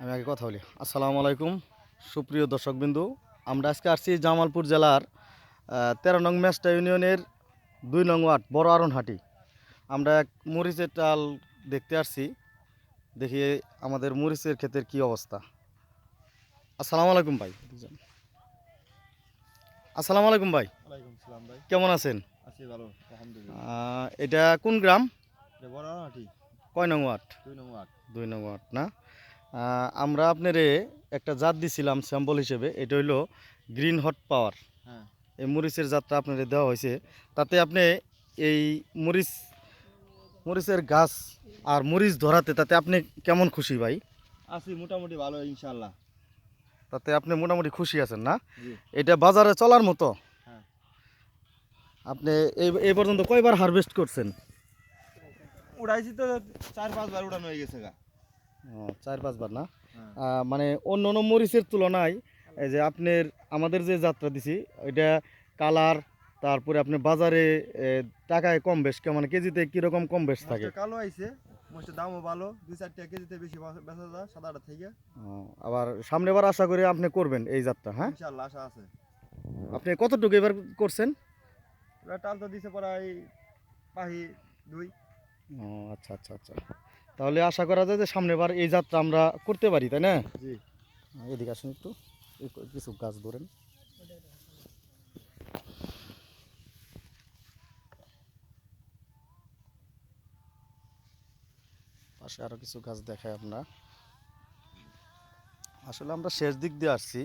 আমি আগে কথা বলি। আসসালামু আলাইকুম সুপ্রিয় দর্শকবিন্দু। আমরা আজকে আসছি জামালপুর জেলার তেরো নং মেস্টা ইউনিয়নের দুই নং ওয়ার্ড বড় আরনহাটি। আমরা এক মরিচের টাল দেখতে আসছি। দেখি আমাদের মরিচের ক্ষেতের কি অবস্থা। আসসালামু আলাইকুম ভাই। আসসালামু আলাইকুম ভাই। কেমন আছেন? এটা কোন গ্রাম? কয় নং ওয়ার্ড। দুই নং ওয়ার্ড না? আমরা আপনারে একটা জাত দিছিলাম স্যাম্পল হিসেবে এটা হইল গ্রিন হট পাওয়ার। হ্যাঁ। এই মরিচের জাতটা আপনাদের দেওয়া হয়েছে। তাতে আপনি এই মরিচ মরিচের গাছ আর মরিচ ধরাতে তাতে আপনি কেমন খুশি ভাই? আছি মোটামুটি ভালো ইনশাল্লাহ তাতে আপনি মোটামুটি খুশি আছেন না? এটা বাজারে চলার মতো? হ্যাঁ। আপনি এই এই পর্যন্ত কয়বার হারভেস্ট করছেন? উড়াইছি তো চার পাঁচবার উড়ানো হয়ে গেছে গা। চার পাঁচবার না? হ্যাঁ। মানে অন্য অন্য মরিচের তুলনায় এই যে আপনার আমাদের যে যাত্রা দিছি ওইটা কালার তারপরে আপনি বাজারে টাকায় কম বেশ মানে কেজিতে কীরকম কম বেশ থাকে? কালো আইছে মাছটার দামও ভালো দুই চার টাকা কেজিতে বেশি বেচা যায় সাদাটা থেকে। আবার সামনেবার আশা করি আপনি করবেন এই যাত্রা হ্যাঁ? ইনশাল্লাহ আশা আছে। আপনি কতটুকু এবার করছেন? টাল তো দিছে প্রায় পাহি দুই। ও আচ্ছা আচ্ছা আচ্ছা। তাহলে আশা করা যায় যে সামনেবার এই যাত্রা আমরা করতে পারি তাই না? জি। এদিকে আসুন একটু। কিছু গাছ ধরেন। পাশে আরও কিছু গাছ দেখায় আমরা। আসলে আমরা শেষ দিক দিয়ে আসছি।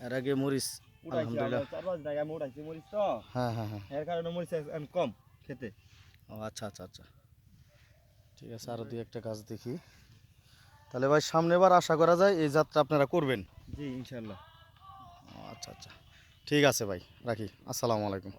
এর আগে মরিচ আলহামদুলিল্লাহ। হ্যাঁ হ্যাঁ হ্যাঁ। এর কারণে মরিচ কম খেতে। ও আচ্ছা আচ্ছা আচ্ছা। ঠিক আছে আরও দুই একটা গাছ দেখি। তাহলে ভাই সামনেবার আশা করা যায় এই যাত্রা আপনারা করবেন। জি ইনশাল্লাহ আচ্ছা আচ্ছা। ঠিক আছে ভাই রাখি। আসসালামু আলাইকুম।